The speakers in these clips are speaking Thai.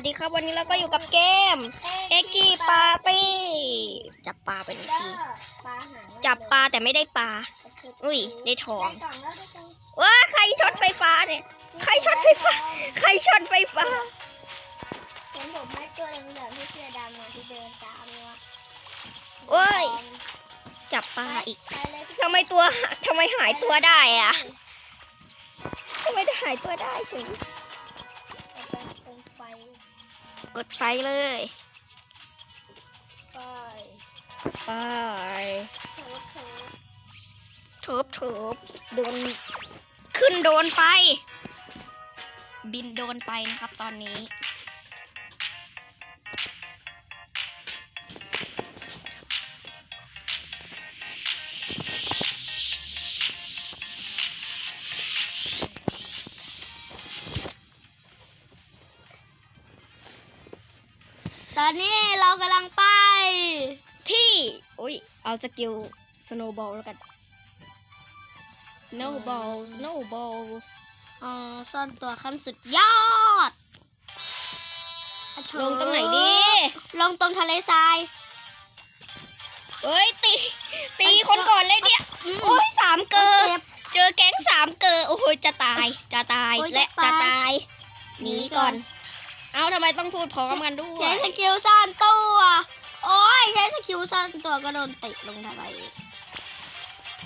วัสดีครับวันนี้เราก็อยู่กับเกมเอ็กกี้ปาร์ตี้จับปลาไปหนึ่งทีปลาหางจับปลาแต่ไม่ได้ปลาอุ้ยได้ทองได้กล่องแล้วได้กล่องว้าใครช็อตไฟฟ้าเนี่ยใครช็อตไฟฟ้า ใครช็อตไฟฟ้าเห็นผมไหม่ตัวเหลืองๆที่เสื้อดำอะที่เดินตามเนี่ยวะโอ้ยจับปลาอีกไปเลยพี่ทำไมตัวทำไมหายตัวได้อะทำไมได้หายตัวได้เฉย กดไปเลย ไปไปโถโถเถิบเถิบโดน ขึ้นโดนไป บินโดนไปนะครับตอนนี้ เอาสกิล snowball แล้วกัน snowball snowball อ๋อซ่อนตัวขั้นสุดยอดอะโถลงตรงไหนดี ลงตรงทะเลทรายเอ้ยตี ตีคนก่อนเลยเนี่ยอืมโอ้ยสามเกอเจ็บเจอแก๊งสามเกอโอ้โหจะตายจะตายโอ้ยและจะจะตายตายหนีก่อน เอาทำไมต้องพูดพร้อมกันด้วใช้ยสกิลซ่อนตัว โอ้ยใช้สกิลซ่อนตัวก็โดนติดลงทะเล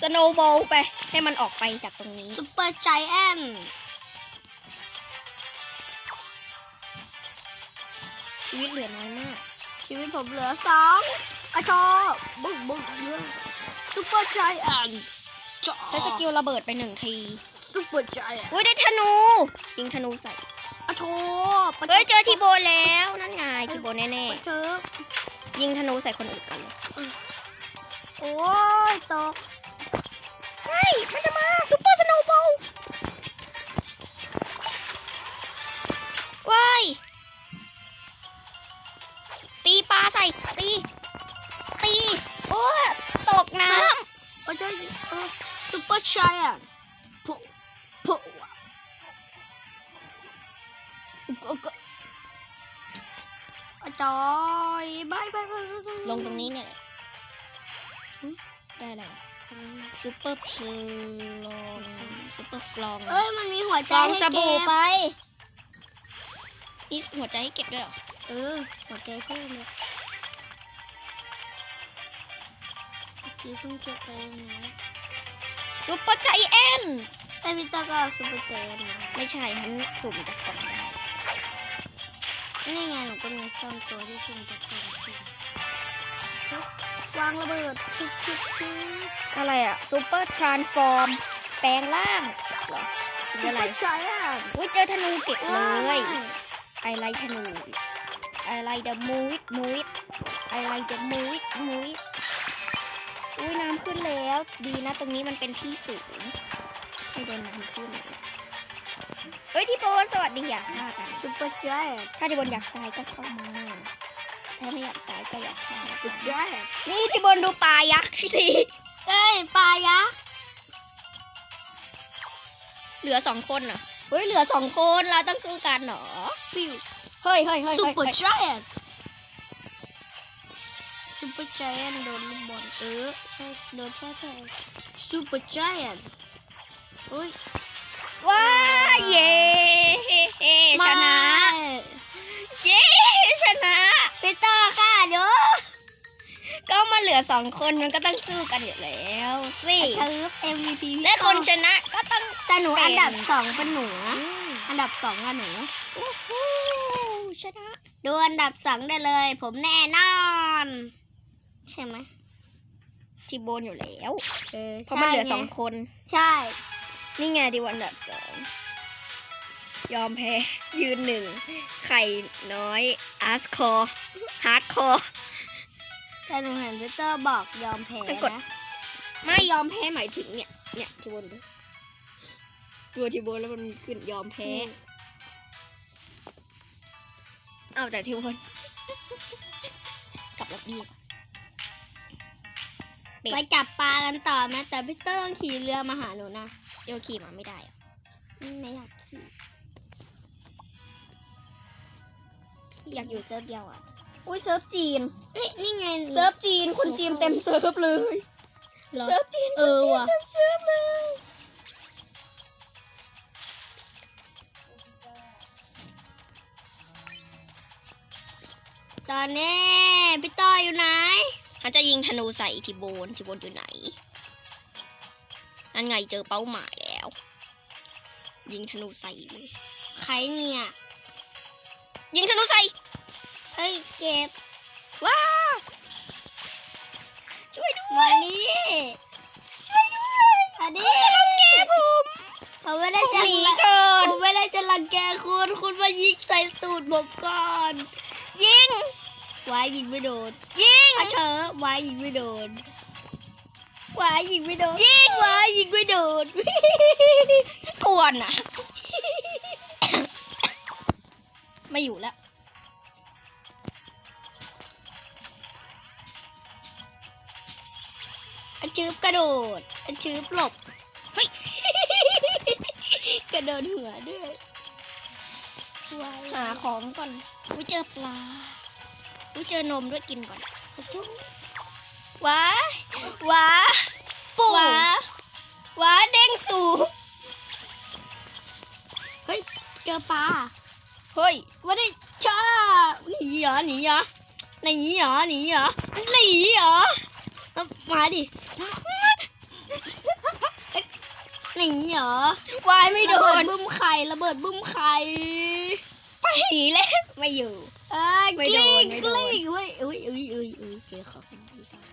สโนบอลไปให้มันออกไปจากตรงนี้ซุปเปอร์ไจแอนชีวิตเหลือน้อยมาก ชีวิตผมเหลือสองอะชอบบึ้งบึ้งเยอะซุปเปอร์ไจแอนจอใช้สกิลระเบิดไปหนึ่งทีซุปเปอร์ไจแอนอุ้ยได้ธนู ยิงธนูใส่อะโถเฮ้ยเจอทีโบแล้วนั่นไงทีโบแน่เจอๆ ยิงธนูใส่คนอื่นกันเลยโอ้ยตกเฮ้ยมันจะมาซุปเปอร์สโนว์บอลว้ายตีปลาใส่ตี ตี โอ้ยตกน้โอ้ยเจอเออซุปเปอร์ไจแอนโผล่โผล่อะอะ จอยบายบายบายบายบายำลงตรงนี้เนี่ยหึได้แล้วซุปเปอร์พลองซุปเปอร์ฟลองเอ้ยมันมีหัวใจฟองให้สบู่เก็บไปนี่หัวใจให้เก็บด้วยเหรอเออหัวใจเพิ่มเลยเมื่อกี้เพิ่งเก็บไปนะซุปเปอร์ใจแอนแต่พี่ตาก็เอาซุปเปอร์เจนมาไม่ใช่ฉันสุ่มจากกล่องได้ นี่ไงหนูก็มีซ่อนตัวที่ซุ่มจากตัวจริงวางระเบิดชิบชิบชิบอะไรอะซุปเปอร์ทรานส์ฟอร์มแปลงร่างเหรอหรืออะไรซุปเปอร์ใช้อะอุ้ยเจอธนูเก็บเลยไอไลธนูไอไลเดอะมูวิดมูวิดไอไลเดอะมูวิดมูวิดอุ้ยน้ำขึ้นแล้ว ดีนะตรงนี้มันเป็นที่สูงไม่โดนน้ำขึ้น เฮ้ยที่โบนสวัสดีอยากฆ่ากันซุปเปอร์ใช้อะถ้าที่บนอยากตายก็เข้ามาถ้าไม่อยากตายก็อยากฆ่าซุปเปอร์ใช้อะนี่ที่บนดูปลายักษ์สิเอ้ยปลายักษ์เหลือสองคนเหรอเฮ้ยเหลือสองคนเราต้องสู้กันเหรอฟิวเฮ้ยเฮ้ยเฮ้ยซุปเฮ้ยเปอเฮ้ยร์ใช้อะซุปเปอร์ไจแอนโดนลูกบอลเออใช่โดนแช่แทงซุปเปอร์ไจแอนอุ้ย ว้าเย้ชนะ เย้ชนะปีเตอร์ค่ะเดี๋ยวก็มาเหลือสองคนมันก็ต้องสู้กันอยู่แล้วสิถือ MVP พี่และคนชต่อนะก็ต้องแต่หนูเป็นอันดับสองเป็นหนูอืนะมอันดับสองอะหนูโอ้โหชนะดูอันดับสองได้เลย ผมแน่นอน ใช่ไหมทีโบนอยู่แล้วเออเพราะมันเหลือใช่ไสองคน ใช่ นี่ไงดีวันอันดับสองยอมแพ้ยืนหนึ่ง ไข่น้อยอาร์สคอร์ฮาร์ดคอร์แต่หนูเห็นพีเตอร์บอกยอมแพ้แต่กดนะไม่ยอมแพ้หมายถึงเนี่ย เนี่ยทีบนดูตัวทีบนแล้วมันขึ้นยอมแพ้เอาแต่ทีบนกลับรถดีเป็ดไปจับปลากันต่อไหมแต่พีเตอร์ต้องขี่เรือมาหาหนูนะ เดี๋ยวขี่มาไม่ได้อะไม่อยากขี่อยากอยู่เซิร์ฟเดียวอะ อุ้ยเซิร์ฟจีนเอ้ยนี่ไงเซิร์ฟจีนคนจีนเต็มเซิร์ฟเลยเหรอเซิร์ฟจีนเออว่ะเต็มเซิร์ฟเลยตอนนี้พี่ต้อยอยู่ไหนเขาจะยิงธนูใส่ทีโบนทีโบนอยู่ไหน นั่นไงเจอเป้าหมายแล้ว ยิงธนูใส่เลยใครเนี่ย ยิงธนูใส่ เฮ้ยเจ็บ ว้าช่วยด้วมาย นี่ช่วยด้วยอันนี้จะรังแกผมผมไม่ได้จะหนีก่อนผมไม่ได้จะรังแกคุณคุณมายิงใส่ตูดผมก่อนยิงวายยิงไม่โดนยิงอะเธอวายยิงไม่โดน วายยิงไม่โดนยิงวายยิงไม่โดนกวนอะ ไม่อยู่แล้วอันชืบกระโดด อันชืบหลบ เฮ้ย กระโดดหัวด้วยวายหาของก่อนอุ้ยเจอปลาอุ้ยเจอนมด้วยกินก่อน ว้าว้าปู่ว้าว้าเด้งสูงเฮ้ยเจอปลาเฮ้ยว่าได้ช้าหนีเหรอหนีเหรอหนีเหรอหนีเหรอหนีเหรอมาดิหนีเหรอวายไม่โดระเบินบึ้มไข่ระเบิดบึ้มไข่ไปแล้วไม่อยู่เอ้ยไม่กโดลิ้นงไม่กโดนลิ้งเว้ยอุ้ยอุ้ยอุ้ยอุ้ยเจอของดีค่ะ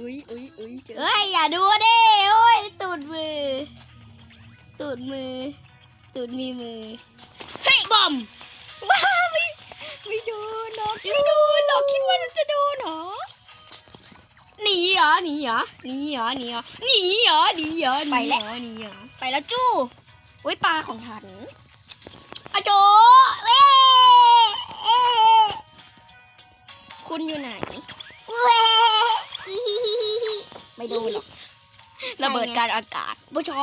อุ้ยอุ้ยอุ้ยเจอเอ้ยอย่าดูดิโอ้ยตูดมือ ตูดมือ ตูดมีมือ เฮ้ยบอมว้าไม่ไม่โดนหรอกไม่โดนหรอกคิดว่ามันจะโดนเหรอหนีเหรอหนีเหรอหนีเหรอหนีเหรอหนีเหรอหนีเหรอหนีเหรอหนีเหรอไปแล้วจู้อุ้ยปลาของฉันอะโจเอ้ยเอ้ยคุณอยู่ไหนเว้ย ไม่โดนหรอกระเบิดกลารอากาศบุชอ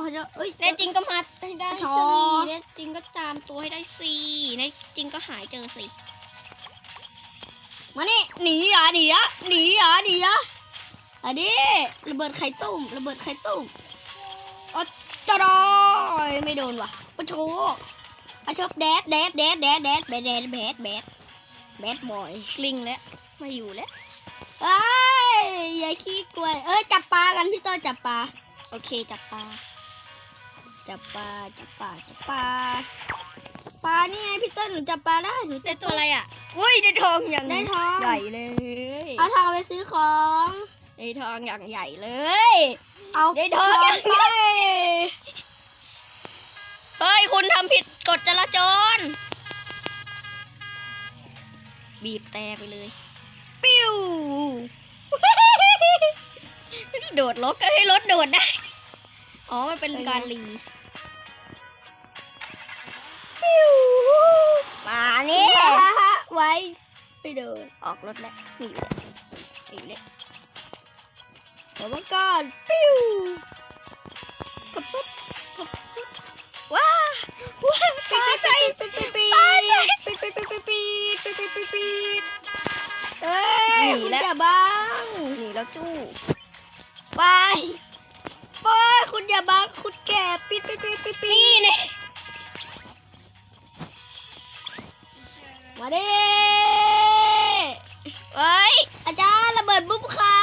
เขาจะเอ้ยแน่จริงก็มาให้ได้ชสิอแน่จริงก็ตามตัวให้ได้สิแน่จริงก็หายเจอสิมานี่หนีเหรอหนีเหรอหนีเหรอหนีเหรออันนี้ระเบิดไข่ตุ้มระเบิดไข่ตุ้มอ๋อจอดอยไม่โดนว่ะบุชออะชอบแดดแดดแดดแดดแดดแดดแดดแดดแดดแบดบอยกลิ้งแล้วไม่อยู่แล้ว เอ้ยอย่าขี้กลัวเอ้ยจับปลากันพี่ต้อยจับปลาโอเคจับปลาจับปลาจับปลาจับปลาปลานี่ไงพี่ต้นหนูจับปลาได้หนูได้ตัวอะไรอะอุ้ยได้ทองอย่างได้ทองใหญ่เลยเอาทองไปซื้อของได้ทองอย่างใหญ่เลย เอาได้ทองไปเฮ้ยคุณทำผิดกฎจราจร บีบแต่ไปเลย ปิ้วโดดรถก็ให้รถโดดได้ อ๋อ มันเป็นการรีมานี่ไว้ ไปเดินออกรถแล้วหนีแล้วหนีแล้วเดี๋ยวมาก่อนปิ้วกับปุ๊บกับปุ๊บว้าว้าปลาใส่ปิดปิดปิปลาใส่ดปิดปิดปิดปิดปิดปิ หนีคุณแล้วอย่าบังหนีแล้วจู้ไปโอ้ยคุณอย่าบังคุณแก่ปิดปิดปิดปิดปิดนี่เนี่ยมาดิเอ้ยอาจารย์ระเบิดบุ้มไข่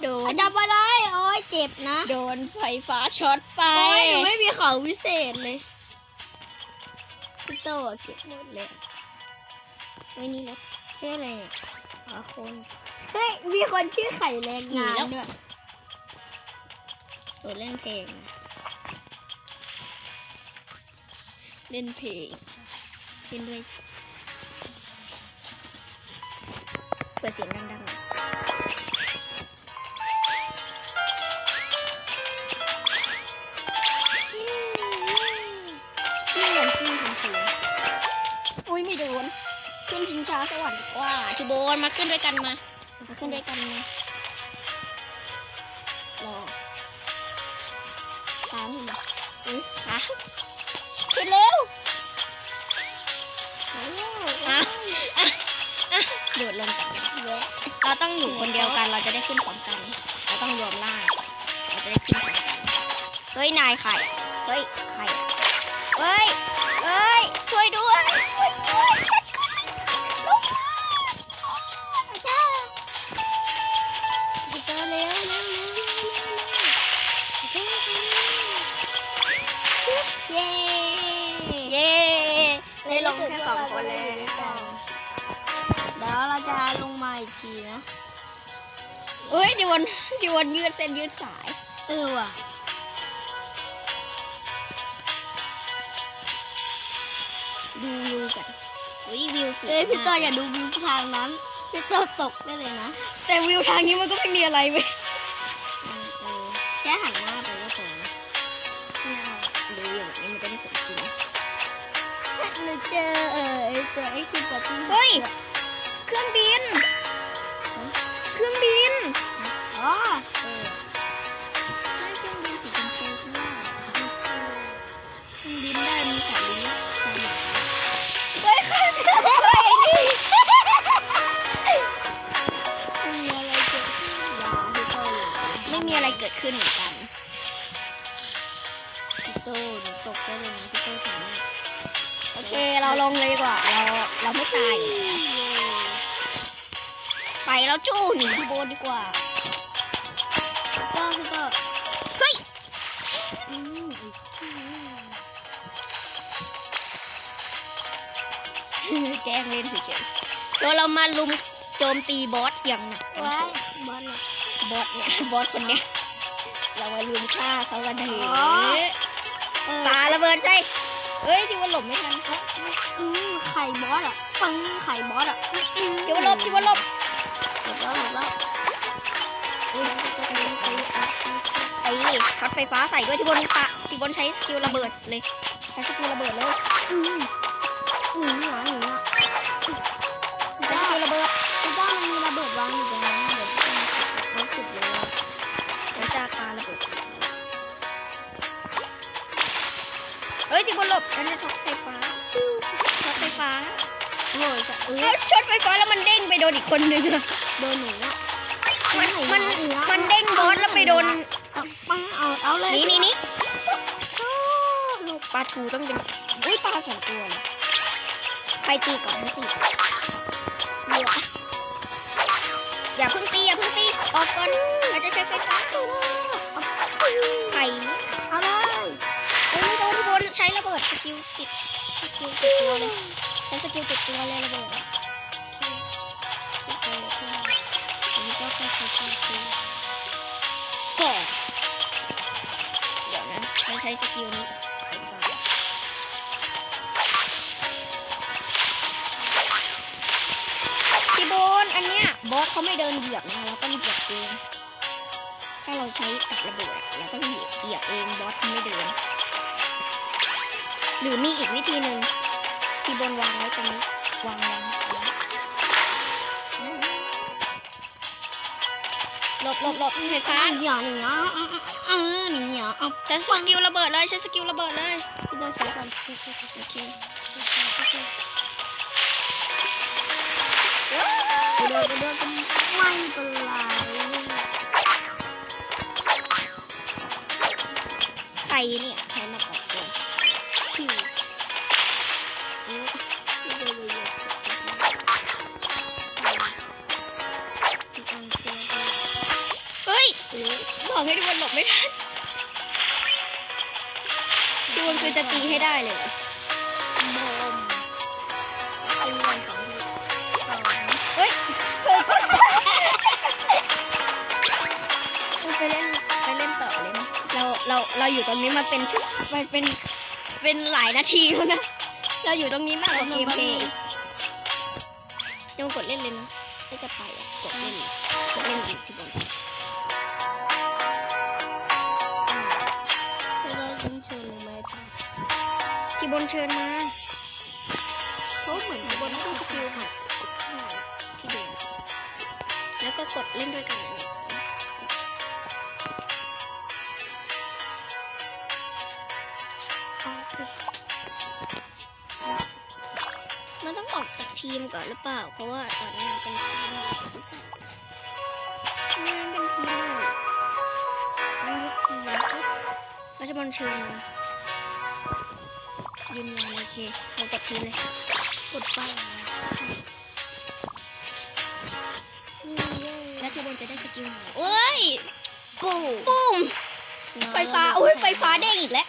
โดนอาจารย์ไปเลยโอ้ยเจ็บนะ โดนไฟฟ้าช็อตไปโอ้ยหนูไม่มีของวิเศษเลยพี่โตเก็บหมดเลยไม่นี่รถเฮ้ยอะไรเนี่ยหาคนเฮ้ยมีคนชื่อไข่แรงงานหนีแล้วด้วยโดเล่นเพลงนะเล่นเพลงเล่นด้วยเปิดเสียงดังๆ ขึ้นชิงช้าสวรรค์ดีกว่าทูโบนมาขึ้นด้วยกันมา มาขึ้นด้วยกันมารอตามมาอุ้ยฮะขึ้นเร็วอะอะอะโดดลงกันเราต้องอยู่คนเดียวกัน เราจะได้ขึ้นพร้อมกัน เราต้องรวมร่างเราจะได้ขึ้นพร้อมกัน เฮ้ย นายใครอะเฮ้ยใครอะเฮ้ย จิวนจิวนยืดเส้นยืดสาย เออว่ะดูวิวกันอุ้ยวิวสวยเอ้ยพี่มากต่ออย่าดูวิวทางนั้นพี่ต่อตกได้เลยนะ แต่วิวทางนี้มันก็ไม่มีอะไรเว้ย กิดขึ้นเหมือนกันพี่โตหนูตกได้เลยนะพี่โตถามโอเคเราลงเลยดีกว่าเราเราไม่ตายอยู่แล้วไปเราจู้หนีพี่โบนดีกว่าก็พี่โตเฮ้ยอืมอีกทีแกล้งเล่นเฉยๆตัวเรามาลุมโจมตีบอสอย่างหนักกันว้ายบอลเลยบอสเนี่ยบอสคนเนี้ย เรามาลุมฆ่าเขากันเถอ๋ออะเออปาระเบิดใช่เฮ้ยที่ว่าหลบไม่ทันอืมไข่บอสอะปังไข่บอสอะที่ว่าหลบที่ว่าหลบหลบแล้วหลบแล้วไอ้ช็อตไฟฟ้าใส่ด้วยที่บนปะที่บนใช้สกิลระเบิดเลยใช้สกิลระเบิดเลยอืมหนีเหรอหนีอะใช้สกิลระเบิด เฮ้ยที่บนหลบนั่นจะช็อตไฟฟ้าช็อตไฟฟ้าโอ้ยจะเออเอาช็อตไฟฟ้าแล้วมันเด้งไปโดนอีกคนนึงอะโดนหนูอะมันหมันหอะมันเด้งบอสแล้วไปโดน เอาปังเอาเอาเลยนี่นี่นี่ลูกปลาทูต้องเป็นอุ้ยปลาสองตัวเลยใครตีก่อนไม่ตีก่อนเดี๋ยวอย่าเพิ่งตีอย่าเพิ่งตีออกก่อนเราจะใช้ไฟฟ้าไข่เอาเลย ใช้ระเบิดสกิลติดสกิลติดตัวเลยใช้สกิลติดตัวเลยระเบิดอะอันนี้ก็ค่อยๆค่อยๆก่อนเดี๋ยวนะใช้ใช้สกิลนี้ไฟฟ้าพี่โบนอันเนี้ยบอสเขาไม่เดินเหยียบนะเราต้องเหยียบเองถ้าเราใช้กับระเบิดเราต้องเหยียบเหยียบเองบอสเขาไม่เดิน หรือมีอีกวิธีหนึ่งพี่บนวางไว้ตรงนี้วางวางหลบหลบหลบไฟฟ้าหนีอะหนีอะเออเหนีอะเอาใช้สกิลระเบิดเลยใช้สกิลระเบิดเลยพี่ต้องใช้ก่อนโอเคเดินเดินไม่เป็นไรใครเนี่ยใคร ออบอกให้ทุกคนหลบไม่ทันทุกคนคือจะตีให้ได้เลยเหรอโบมตีวันสองทีสองเฮ้ยไปเล่นไปเล่นต่อเลยนะเราเราเราอยู่ตรงนี้มาเป็นชั่วมันเป็นเป็นหลายนาทีแล้วนะเราอยู่ตรงนี้มากกว่าเกมเพลย์จงกดเล่นเลยนะถ้าจะไปอะกดเล่นเลยกดเล่นอยู่ที่ บนเชิญมาเขาเหมือนที่บนต้องสกิลค่ะที่เดิมแล้วก็กดเล่นด้วยกันเนี่ยมันต้องออกจากทีมก่อนหรือเปล่า เพราะว่าตอนนี้มันเป็นทีมอยู่นี่มันเป็นทีมอยู่มันยุบทีมปุ๊บราชบัลเชิญมัน ยืนยันโอเคเรากดทีเลย กดไปแล้วทีบนจะได้สกิลใหม่โอ้ยปูปุ้มไฟฟ้าโอ้ยไฟฟ้าเด้งอีกแล้ว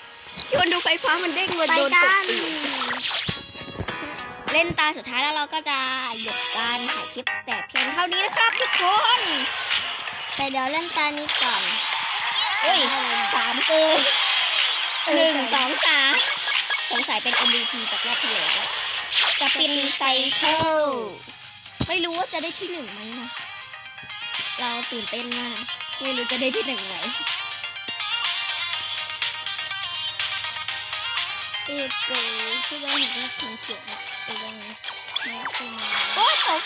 พี่วันดูไฟฟ้ามันเด้งเลยไปโดนกักเล่นตาสุดท้ายแล้วเราก็จะหยุดการถ่ายคลิปแต่เพียงเท่านี้นะครับทุกคน แต่เดี๋ยวเล่นตานี้ก่อนเฮ้ยสามเกินหนึ่งสองสาม สงสัยเป็น MVP จากรอบที่แล้วสปินไซเคิลไม่รู้ว่าจะได้ที่หนึ่งไหมนะ เราตื่นเต้นมาก ไม่รู้จะได้ที่หนึ่งไหมเอ็ดโกที่เราเห็นว่าถึงเสียงไปยังแม่ตัวมาโอ้ยตก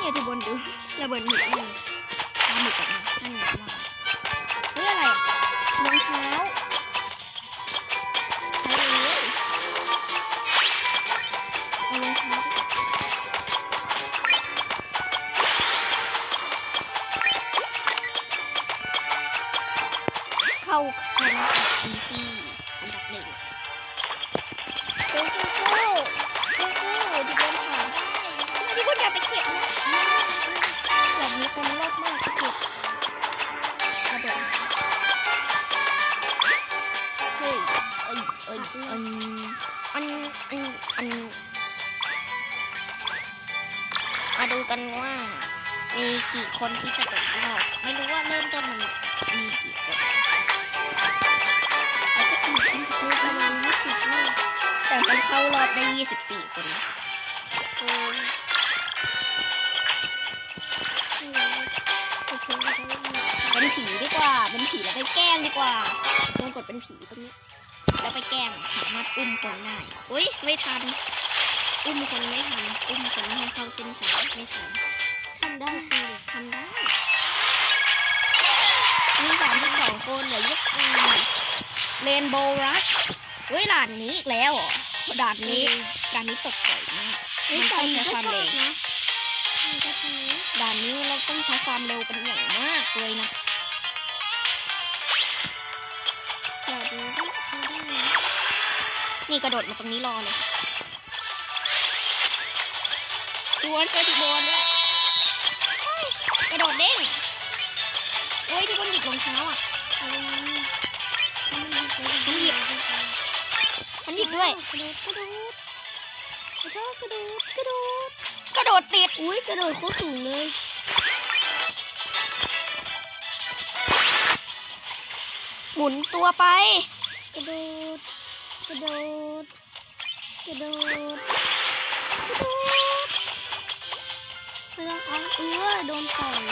เนี่ยที่บนดูระเบิดหมึกนี่ตามหมึกแบบนั้นนั่นไงว่าเฮ้ยอะไรรองเท้า กันว่า มีกี่คนที่จะตกรอบไม่รู้ว่าเริ่มต้นมันมีกี่คนแต่มันเข้ารอบได้ 24 คนเป็นผีดีกว่า เป็นผีแล้วไปแกล้งดีกว่าลองกดเป็นผีตรงนี้ แล้วไปแกล้งสามารถอุ้มคนได้อุ้ยไม่ทัน อุ้มคนไม่ทันอุ้มคนให้เข้าเส้นชัยไม่ทันทำได้คือทำได้มีสามสิบสองคนเหลือยี่สิบเรนโบว์รัชเฮ้ยด่านนี้อีกแล้วเหรอด่านนี้ด่านนี้ตกบ่อยมากมันต้องใช้ความเร็วนะมันนี้ด่านนี้เราต้องใช้ความเร็วเป็นอย่างมากเลยนะแบบนี้ก็ทำได้นะนี่กระโดดมาตรงนี้รอเลย ทวนเจอที่บนด้วยกระโดดเด้งโอ้ยที่บนหยิบรองเท้าอะอะไรนี่มันหยิบมันหยิบมันหยิบด้วยกระโดดกระโดดกระโดดกระโดดกระโดดกระโดดติดอุ้ยกระโดดโคตรสูงเลยหมุนตัวไป กระโดด กระโดด กระโดด แล้วอ๋อเออโดนต่อย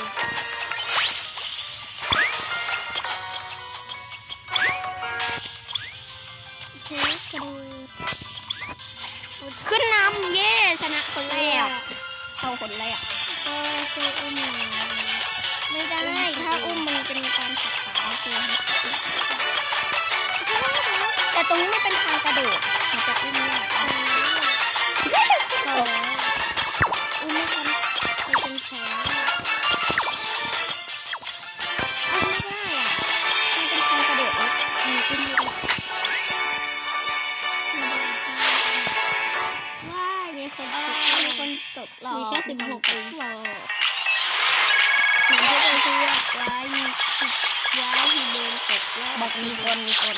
บบอกมีคนมีคน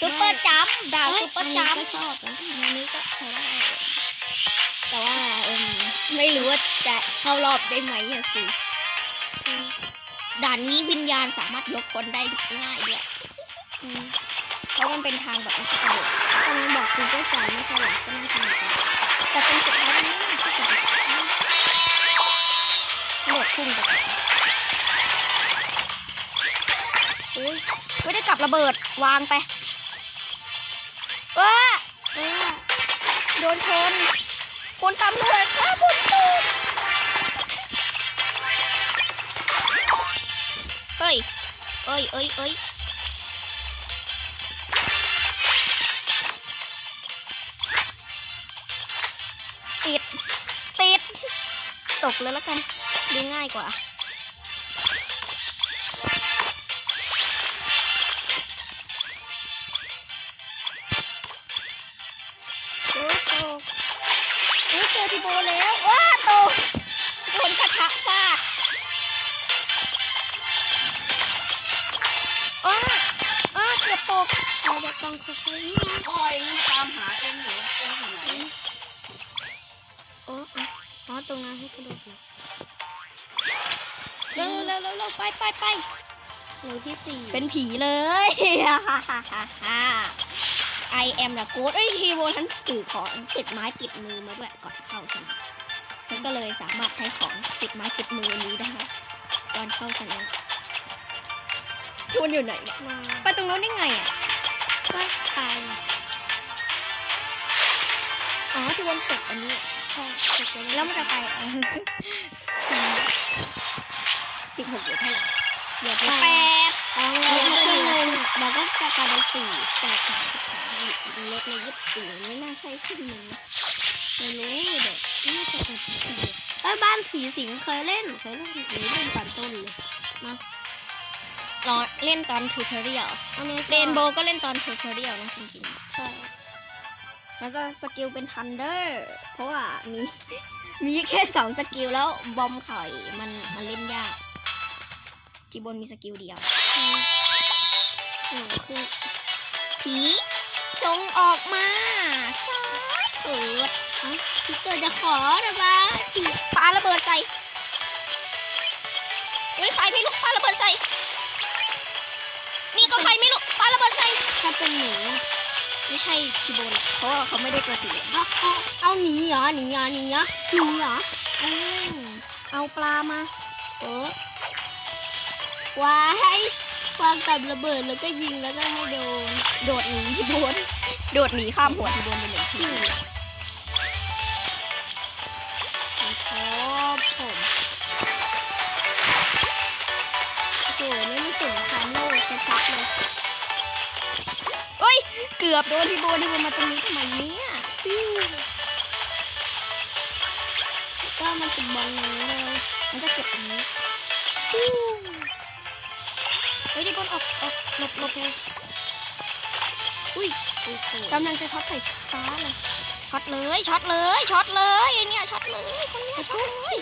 ซุปเปอร์จัมป์ดาวเอ้ยซุปเปออันร์นี้จัมก็ป์ชอบนะอันนี้ก็ใช้ได้แต่ว่าเอมไม่รู้ว่าจะเข้ารอบได้ไหมอะสิด่านนี้วิญญาณสามารถยกคนได้ง่ายด้วยอืมเพราะมันเป็นทางแบบอันตรายตอนนี้บอกคุณเจ้าจันไม่ใช่เหรอก็น่าสนุกอะแต่เป็นสุดท้ายมันไม่น่าที่จะโหลดพุ่งไปก่ อนเอ้ยไม่ได้กลับระเบิดวางไปเอ้อโดนชน คนตำรวจฆ่าคนตูดเฮ้ย เอ้ยเอ้ยเอ้ยติด ติด ตกเลยแล้วกันดูง่ายกว่า โบแล้ว ว้าตกโดนกระทะฟาดอ้าอ้าเกือบตกเราจะต้องค่อยๆนี่นะคอยงั้นตามหาเองเหรอเองอยู่ไหนโอ้อะอ๋อตรงนั้นให้กระโดดนะเร็วเร็วเร็วเร็วไปไปไปหนูที่สี่เป็นผีเลย I am the ghost เอ้ยทีโบฉันถือของติดไม้ติดมือมาด้วยก่อนเข้าใช่ไหมฉันก็เลยสามารถใช้ของติดไม้ติดมือนี้ได้ตอนเข้าสนามชวนอยู่ไหนเนี่ยมาไปตรงโน้นได้ไงอะก็ไปอ๋อที่วนตกอันนี้ใช่ตกไปแล้วมันจะไปสิบหกหรือเท่าไหร่เดี๋ยวแปไปดอ๋อล เราดก็มาครึ่งหนึ่งเราก็จะกลายเป็นสี่แปดสามสิบสามลดมายี่สิบสี่ไม่น่าใช่ครึ่งหนึ่งไม่รู้เด็กน่าจะเป็นสีเอ้ยบ้านผีสิงเคยเล่นเคยเล่นผีเล่นตอนต้นเลยนะรอเล่นตอนทูทอเรียลอันนี้เรนโบก็เล่นตอนทูทอเรียลนะจริงๆใช่แล้วก็สกิลเป็นทันเดอร์เพราะว่ามีมีแค่สองสกิลแล้วบอมไข่มันมันเล่นยาก ที่บนมีสกิลเดียวอืมหนูคือผีจงออกมาซ้ายเปิดพี่เกิดจะขอนะบ้าผีปาระเบิดใส่เฮ้ยใครไม่รู้ปาระเบิดใส่นี่ก็ใครไม่รู้ปาระเบิดใส่ถ้าเป็นหนูไม่ใช่ทีโบนหรอกเพราะว่าเขาไม่ได้กระสีเอาเอาเอาหนีเหรอหนีเหรอหนีเหรอหนีเหรออืมเอาปลามาเออ ว้ายควางกับระเบิดแล้วก็ยิงแล้วก็ไม่โดน โดดหนีทีโบนโดดหนีข้ามหัวทีโบนไปหนึ่งทีอืมชอบผมโอ้โหนี่มันสงครามโลกชัดๆเลยเฮ้ย เกือบโดนทีโบนทีโบนมาตรงนี้ทำไมเนี่ยปิ้วก็มันเป็นบอลนี้เลยมันจะเก็บตรงนี้ปิ้ว เฮ้ยทีโบนออกออกหลบหลบเลยอุ้ยโอ้โหกำลังจะช็อตใส่ฟ้าเลยช็อตเลยช็อตเลยช็อตเลยไอเนี่ยช็อตเลยคนเนี้ยช็อตเลย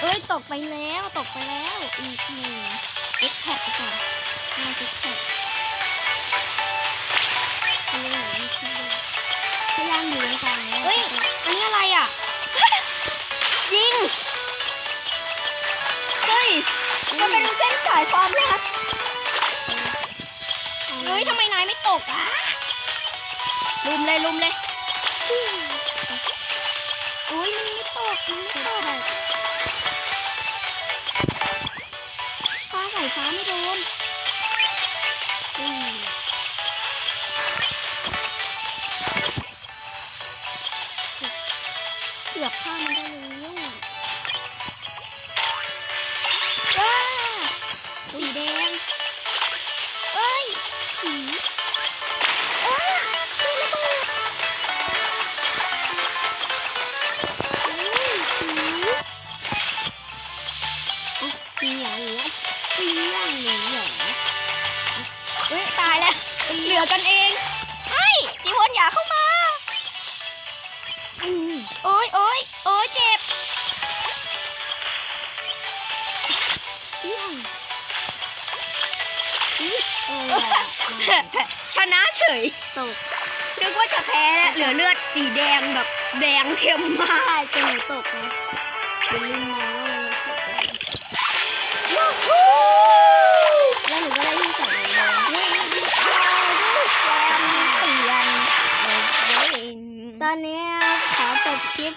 เอ้ยตกไปแล้วตกไปแล้วอีกหนึ่งเอ็กแพดไปก่อนน่าจะแพด มันเป็นเส้นสายความรักเฮ้ยทำไมนายไม่ตกอะลุมเลยลุมเลยอุ้ยมันไม่ตกมันไม่ตกฟ้าใส่ฟ้าไม่โดน เองไอ้สีวนอย่าเข้ามาโอ้ยโอ้ยโอ้ยเจ็บชนะเฉยตกนึกว่าจะแพ้แล้วเหลือเลือดสีแดงแบบแดงเข้มมากจนตกนะ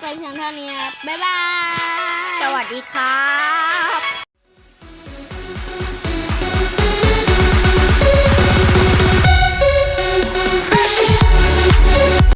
ไปเพียงเท่านี้ครับบ๊ายบาย สวัสดีครับ